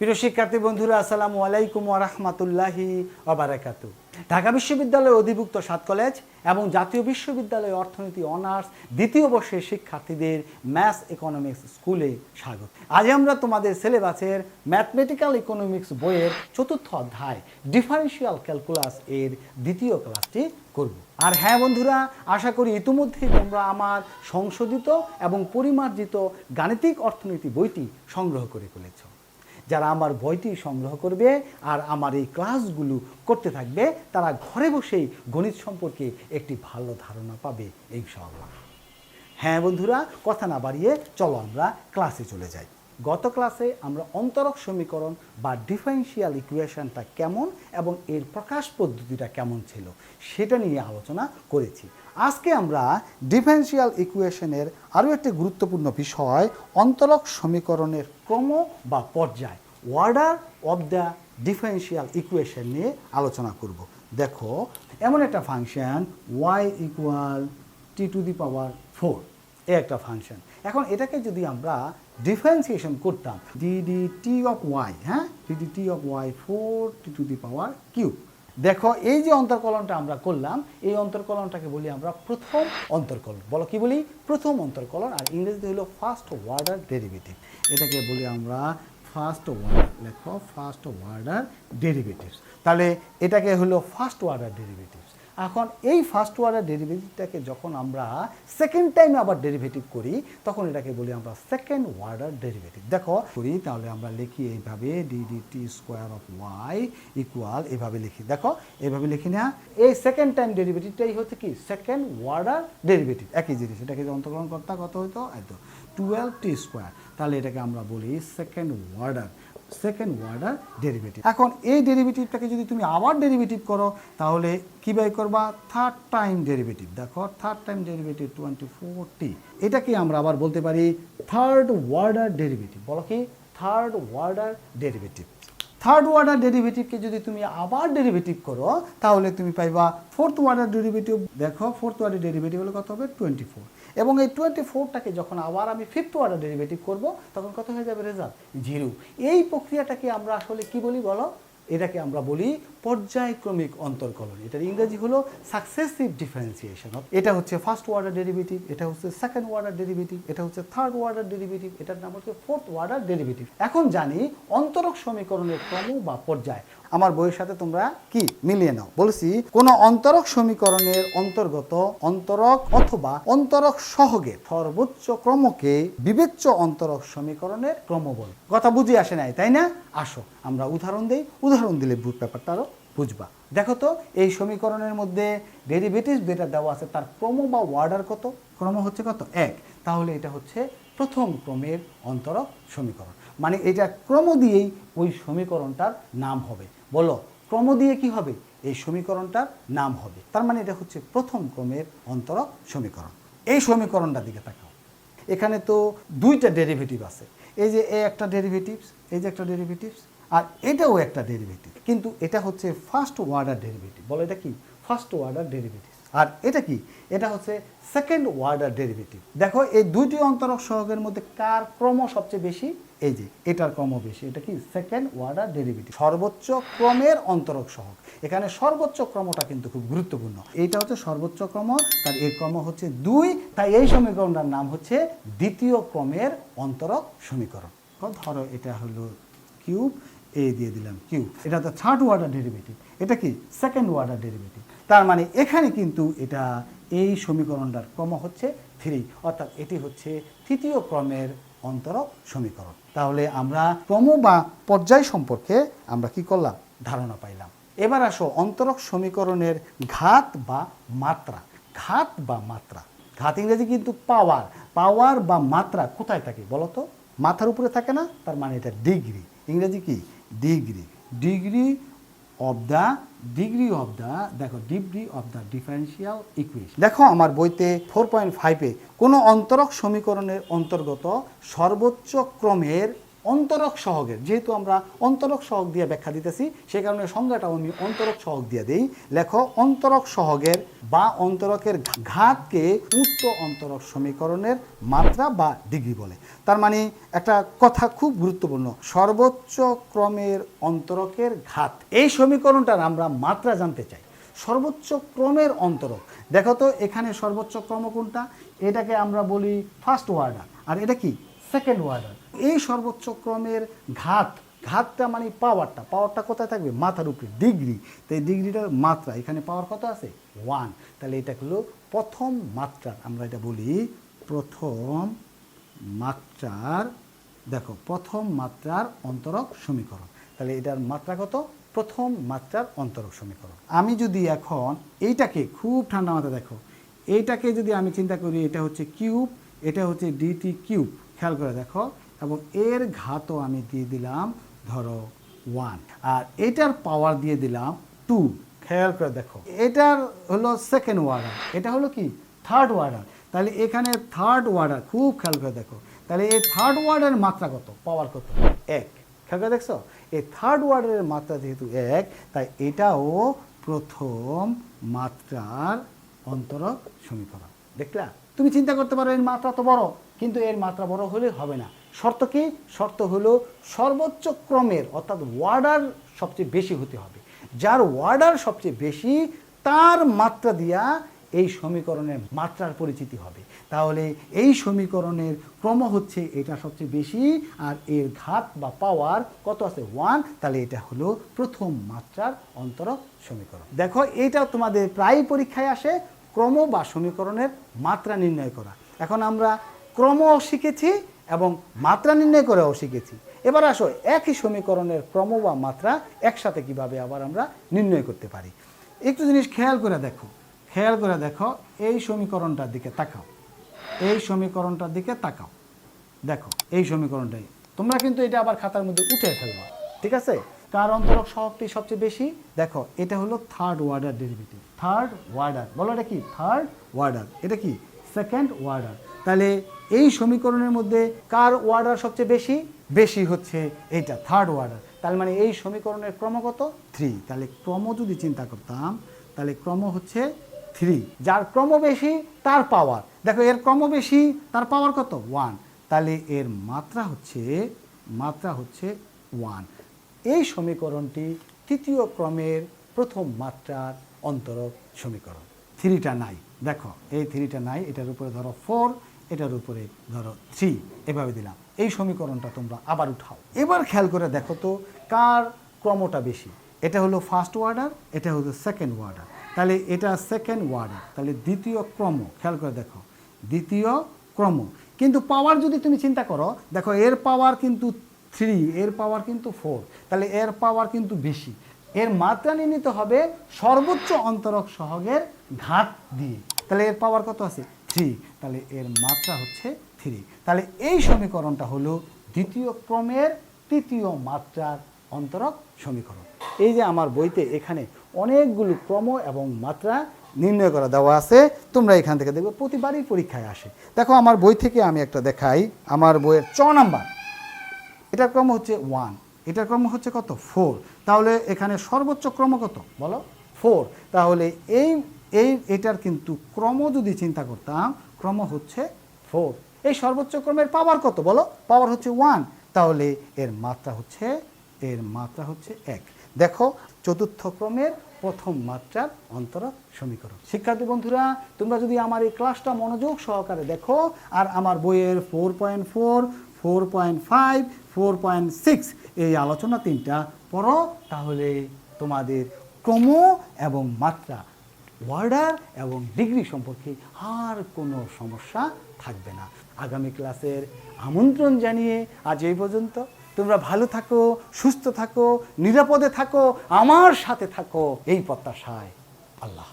প্রিয় শিক্ষার্থী বন্ধুরা, আসসালামু আলাইকুম ওরহমতুল্লাহি ওবারাকাতু ঢাকা বিশ্ববিদ্যালয়ের অধিভুক্ত সাত কলেজ এবং জাতীয় বিশ্ববিদ্যালয় অর্থনীতি, অনার্স দ্বিতীয় বর্ষের শিক্ষার্থীদের ম্যাথস ইকোনমিক্স স্কুলে স্বাগত। আজ আমরা তোমাদের সিলেবাসের ম্যাথমেটিক্যাল ইকোনমিক্স বইয়ের চতুর্থ অধ্যায় ডিফারেন্সিয়াল ক্যালকুলাস এর দ্বিতীয় ক্লাসটি করব। আর হ্যাঁ বন্ধুরা, আশা করি ইতিমধ্যেই তোমরা আমার সংশোধিত এবং পরিমার্জিত গাণিতিক অর্থনীতি বইটি সংগ্রহ করে ফেলেছ। যারা আমার বইটি সংগ্রহ করবে আর আমার এই ক্লাসগুলো করতে থাকবে, তারা ঘরে বসেই গণিত সম্পর্কে একটি ভালো ধারণা পাবে এই ইনশাআল্লাহ। হ্যাঁ বন্ধুরা, কথা না বাড়িয়ে চলো আমরা ক্লাসে চলে যাই। গত ক্লাসে আমরা অন্তরক সমীকরণ বা ডিফারেন্সিয়াল ইকুয়েশনটা কেমন এবং এর প্রকাশ পদ্ধতিটা কেমন ছিল সেটা নিয়ে আলোচনা করেছি। আজকে আমরা ডিফারেন্সিয়াল ইকুয়েশনের আরও একটি গুরুত্বপূর্ণ বিষয় অন্তরক সমীকরণের ক্রম বা পর্যায় order of the differential equation নিয়ে আলোচনা করব। দেখো, এমন একটা function y equal t to the power four এ একটা ফাংশন এখন এটাকে যদি আমরা ডিফারেন্সিয়েশন করতাম d d t of y হ্যাঁ? D d t of y four t to the power q দেখো, এই যে অন্তর্কলনটা আমরা করলাম, এই অন্তর্কলনটাকে বলি আমরা প্রথম অন্তর্কলন। বলো কি বলি? প্রথম অন্তর্কলন, আর ইংরেজিতে হলো ফার্স্ট ওয়ার্ডার ডেরিভেটিভ এটাকে বলি আমরা ফার্স্ট ওয়ার্ডার লেখো ফার্স্ট ওয়ার্ডার ডেরিভেটিভস তাহলে এটাকে হলো ফার্স্ট ওয়ার্ডার ডেরিভেটিভস এখন এই ফার্স্ট ওয়ার্ডের ডেরিভেটিভটাকে যখন আমরা সেকেন্ড টাইম আবার ডেরিভেটিভ করি, তখন এটাকে বলি আমরা সেকেন্ড ওয়ার্ডার ডেরিভেটিভ দেখো, করি, তাহলে আমরা লিখি এইভাবে d d t square of y equal এইভাবে লিখি। দেখো এইভাবে লিখি না। এই সেকেন্ড টাইম ডেরিভেটিভটাই হচ্ছে কি? সেকেন্ড ওয়ার্ডার ডেরিভেটিভ একই জিনিস, এটাকে যদি অন্তর্গ্রহণ করতে কত হইতো? এত টুয়েলভ টি স্কোয়ার তাহলে এটাকে আমরা বলি second order second order derivative এখন এই ডেরিভেটিভটাকে যদি তুমি আবার ডেরিভেটিভ করো, তাহলে কী বাই করবা? থার্ড টাইম ডেরিভেটিভ দেখো third time derivative twenty forty এটাকে আমরা আবার বলতে পারি থার্ড ওয়ার্ডার ডেরিভেটিভ বলো কি? Third order derivative third order ডেরিভেটিভকে যদি তুমি আবার ডেরিভেটিভ করো, তাহলে তুমি পাইবা ফোর্থ ওয়ার্ডার ডেরিভেটিভ দেখো ফোর্থ ওয়ার্ডার ডেরিভেটিভ হলে কত হবে? টোয়েন্টি ফোর এবং এই টোয়েন্টি ফোরটাকে যখন আবার আমি ফিফথ ওয়ার্ডার ডেরিভেটিভ করব, তখন কত হয়ে যাবে? রেজাল্ট জিরো এই প্রক্রিয়াটাকে আমরা আসলে কি বলি বলো? এটাকে আমরা বলি পর্যায়ক্রমিক অন্তর্কলন। এটার ইংরেজি হলো সাকসেসিভ ডিফারেন্সিয়েশন এটা হচ্ছে ফার্স্ট ওয়ার্ডার ডেরিভেটিভ এটা হচ্ছে সেকেন্ড ওয়ার্ডার ডেরিভেটিভ এটা হচ্ছে থার্ড ওয়ার্ডার ডেরিভেটিভ এটার নাম হচ্ছে ফোর্থ ওয়ার্ডার ডেরিভেটিভ এখন জানি অন্তরক সমীকরণের ক্রম বা পর্যায়। আমার বইয়ের সাথে তোমরা কি মিলিয়ে নাও? বলছি, কোন অন্তরক সমীকরণের অন্তর্গত অন্তরক অথবা অন্তরক সহগের সর্বোচ্চ ক্রমকে বিবেচ্য অন্তরক সমীকরণের ক্রম বল কথা বুঝে আসে নাই, তাই না? আসো, আমরা উদাহরণ দিই। উদাহরণ দিলে ব্যাপারটা আরও বুঝবা দেখো তো, এই সমীকরণের মধ্যে ডেরিভেটিভ যেটা দেওয়া আছে তার ক্রম বা ওয়ার্ডার কত? ক্রম হচ্ছে কত? এক। তাহলে এটা হচ্ছে প্রথম ক্রমের অন্তরক সমীকরণ। মানে এটা ক্রম দিয়েই ওই সমীকরণটার নাম হবে। বলো, ক্রম দিয়ে কি হবে? এই সমীকরণটার নাম হবে। তার মানে এটা হচ্ছে প্রথম ক্রমের অন্তরক সমীকরণ। এই সমীকরণটার দিকে তাকাও। এখানে তো দুইটা ডেরিভেটিভ আছে। এই যে এ একটা ডেরিভেটিভস এই যে একটা ডেরিভেটিভস আর এটাও একটা ডেরিভেটিভ কিন্তু এটা হচ্ছে ফার্স্ট ওয়ার্ডার ডেরিভেটিভ বলো এটা কি? ফার্স্ট ওয়ার্ডার ডেরিভেটিভ আর এটা কি? এটা হচ্ছে সেকেন্ড ওয়ার্ডার ডেরিভেটিভ দেখো, এই দুইটি অন্তরক সহগের মধ্যে কার ক্রম সবচেয়ে বেশি? এই যে, এটার ক্রম বেশি। এটা কি? সেকেন্ড ওয়ার্ডার ডেরিভেটিভ সর্বোচ্চ ক্রমের অন্তরক সহগ। এখানে সর্বোচ্চ ক্রমটা কিন্তু খুব গুরুত্বপূর্ণ। এইটা হচ্ছে সর্বোচ্চ ক্রম, তার এর ক্রম হচ্ছে দুই। তাই এই সমীকরণটার নাম হচ্ছে দ্বিতীয় ক্রমের অন্তরক সমীকরণ। ধরো, এটা হলো কিউব এ দিয়ে দিলাম কিউ এটা তো থার্ড ওয়ার্ডার ডেরিভেটিভ এটা কি? সেকেন্ড ওয়ার্ডার ডেরিভেটিভ তার মানে এখানে কিন্তু এটা এই সমীকরণটার ক্রম হচ্ছে থ্রি অর্থাৎ এটি হচ্ছে তৃতীয় ক্রমের অন্তরক সমীকরণ। তাহলে আমরা ক্রম বা পর্যায় সম্পর্কে আমরা কি করলাম? ধারণা পাইলাম। এবার আসো অন্তরক সমীকরণের ঘাত বা মাত্রা। ঘাত বা মাত্রা। ঘাত ইংরেজি কিন্তু পাওয়ার পাওয়ার বা মাত্রা কোথায় থাকে বলতো? মাথার উপরে থাকে না? তার মানে এটা ডিগ্রি ইংরেজি কি? Degree. Degree of the degree of the দেখো, degree of the differential equation. দেখো, আমার বইতে ফোর পয়েন্ট ফাইভে কোনো অন্তরক সমীকরণের অন্তর্গত সর্বোচ্চ ক্রমের অন্তরক সহগের যেহেতু আমরা অন্তরক সহগ দিয়ে ব্যাখ্যা দিতেছি, সে কারণে সংজ্ঞাটাও আমি অন্তরক সহগ দিয়ে দিই। লেখো, অন্তরক সহগের বা অন্তরকের ঘাতকে উক্ত অন্তরক সমীকরণের মাত্রা বা ডিগ্রি বলে। তার মানে একটা কথা খুব গুরুত্বপূর্ণ, সর্বোচ্চ ক্রমের অন্তরকের ঘাত। এই সমীকরণটার আমরা মাত্রা জানতে চাই। সর্বোচ্চ ক্রমের অন্তরক। দেখো তো, এখানে সর্বোচ্চ ক্রম কোনটা? এটাকে আমরা বলি ফার্স্ট ওয়ার্ডার আর এটা কি? সেকেন্ড ওয়ার্ডার এই সর্বোচ্চ ক্রমের ঘাত, ঘাতটা মানে পাওয়ারটা পাওয়ারটা কোথায় থাকবে? মাথার উপরে ডিগ্রি তো এই ডিগ্রিটার মাত্রা, এখানে পাওয়ার কত আছে? ওয়ান তাহলে এটা হলো প্রথম মাত্রার। আমরা এটা বলি প্রথম মাত্রার, দেখো, প্রথম মাত্রার অন্তরক সমীকরণ। তাহলে এটার মাত্রা কত? প্রথম মাত্রার অন্তরক সমীকরণ। আমি যদি এখন এইটাকে খুব ঠান্ডা মাথা দেখো, এইটাকে যদি আমি চিন্তা করি, এটা হচ্ছে কিউব, এটা হচ্ছে ডিটি কিউব। খেয়াল করে দেখো এবং এর ঘাতও আমি দিয়ে দিলাম ধরো ওয়ান আর এটার পাওয়ার দিয়ে দিলাম টু খেয়াল করে দেখো। এটার হলো সেকেন্ড ওয়ার্ডার এটা হলো কি? থার্ড ওয়ার্ডার তাহলে এখানে থার্ড ওয়ার্ডার খুব খেয়াল করে দেখো। তাহলে এই থার্ড ওয়ার্ডের মাত্রা কত? পাওয়ার কত? এক। খেয়াল করে দেখছ? এই থার্ড ওয়ার্ডের মাত্রা যেহেতু এক তাই এটাও প্রথম মাত্রার অন্তরক সমীকরণ। দেখলা? তুমি চিন্তা করতে পারো এর মাত্রা তো বড়। কিন্তু এর মাত্রা বড় হলে হবে না। শর্ত কি? শর্ত হলো সর্বোচ্চ ক্রমের, অর্থাৎ ওয়ার্ডার সবচেয়ে বেশি হতে হবে। যার ওয়ার্ডার সবচেয়ে বেশি, তার মাত্রা দিয়া এই সমীকরণের মাত্রার পরিচিতি হবে। তাহলে এই সমীকরণের ক্রম হচ্ছে এটা সবচেয়ে বেশি, আর এর ঘাত বা পাওয়ার কত আছে? ওয়ান তাহলে এটা হলো প্রথম মাত্রার অন্তরক সমীকরণ। দেখো এটা তোমাদের প্রায় পরীক্ষায় আসে, ক্রম বা সমীকরণের মাত্রা নির্ণয় করা। এখন আমরা ক্রমও শিখেছি এবং মাত্রা নির্ণয় করেও শিখেছি। এবার আসো, একই সমীকরণের ক্রম বা মাত্রা একসাথে কীভাবে আবার আমরা নির্ণয় করতে পারি? একটু জিনিস খেয়াল করে দেখো, খেয়াল করে দেখো, এই সমীকরণটার দিকে তাকাও। এই সমীকরণটার দিকে তাকাও। দেখো, এই সমীকরণটাই। তোমরা কিন্তু এটা আবার খাতার মধ্যে উঠে ফেলবা, ঠিক আছে? কার অন্তরক সহগটি সবচেয়ে বেশি? দেখো, এটা হলো third order derivative third order বলো এটা কি? থার্ড ওয়ার্ডার এটা কি? সেকেন্ড ওয়ার্ডার তাহলে এই সমীকরণের মধ্যে কার ওয়ার্ডার সবচেয়ে বেশি? বেশি হচ্ছে এইটা থার্ড ওয়ার্ডার তার মানে এই সমীকরণের ক্রমগত থ্রি তাহলে ক্রম যদি চিন্তা করতাম, তাহলে ক্রম হচ্ছে থ্রি যার ক্রম বেশি, তার পাওয়ার দেখো, এর ক্রম বেশি, তার পাওয়ার কত? ওয়ান তাহলে এর মাত্রা হচ্ছে মাত্রা হচ্ছে ওয়ান এই সমীকরণটি তৃতীয় ক্রমের প্রথম মাত্রার অন্তরক সমীকরণ। থ্রিটা নাই। দেখো, এই থ্রিটা নাই, এটার উপরে ধরো ফোর এটার উপরে ধরো থ্রি, এভাবে দিলাম। এই সমীকরণটা তোমরা আবার উঠাও। এবার খেয়াল করে দেখো তো, কার ক্রমটা বেশি? এটা হলো ফার্স্ট ওয়ার্ডার এটা হলো সেকেন্ড ওয়ার্ডার তাহলে এটা সেকেন্ড ওয়ার্ডার তাহলে দ্বিতীয় ক্রম, খেয়াল করে দেখো, দ্বিতীয় ক্রম। কিন্তু পাওয়ার যদি তুমি চিন্তা করো, দেখো এর পাওয়ার কিন্তু থ্রি এর পাওয়ার কিন্তু ফোর তাহলে এর পাওয়ার কিন্তু বেশি। এর মাত্রা নির্ণীত হবে সর্বোচ্চ অন্তরক সহগের ঘাত দিয়ে। তাহলে এর পাওয়ার কত আছে? থ্রি তাহলে এর মাত্রা হচ্ছে থ্রি তাহলে এই সমীকরণটা হলো দ্বিতীয় ক্রমের তৃতীয় মাত্রার অন্তরক সমীকরণ। এই যে আমার বইতে এখানে অনেকগুলো ক্রম এবং মাত্রা নির্ণয় করা দেওয়া আছে, তোমরা এখান থেকে দেখবে প্রতিবারই পরীক্ষায় আসে। দেখো আমার বই থেকে আমি একটা দেখাই, আমার বইয়ের চ নাম্বার। এটার ক্রম হচ্ছে ওয়ান এটার ক্রম হচ্ছে কত? ফোর তাহলে এখানে সর্বোচ্চ ক্রম কত? বলো? ফোর তাহলে এই এই, এটার কিন্তু ক্রম যদি চিন্তা করতাম ক্রম হচ্ছে ফোর এই সর্বোচ্চ ক্রমের পাওয়ার কত বলো? পাওয়ার হচ্ছে ওয়ান তাহলে এর মাত্রা হচ্ছে, এর মাত্রা হচ্ছে এক। দেখো, চতুর্থ ক্রমের প্রথম মাত্রার অন্তরক সমীকরণ। শিক্ষার্থী বন্ধুরা, তোমরা যদি আমার এই ক্লাসটা মনোযোগ সহকারে দেখো, আর আমার বইয়ের four point four four point five four point six এই আলোচনা তিনটা পড়ো, তাহলে তোমাদের ক্রম এবং মাত্রা ওয়ার্ডার এবং ডিগ্রি সম্পর্কে আর কোনো সমস্যা থাকবে না। আগামী ক্লাসের আমন্ত্রণ জানিয়ে আজ এই পর্যন্ত। তোমরা ভালো থাকো, সুস্থ থাকো, নিরাপদে থাকো, আমার সাথে থাকো। এই প্রত্যাশায় আল্লাহ।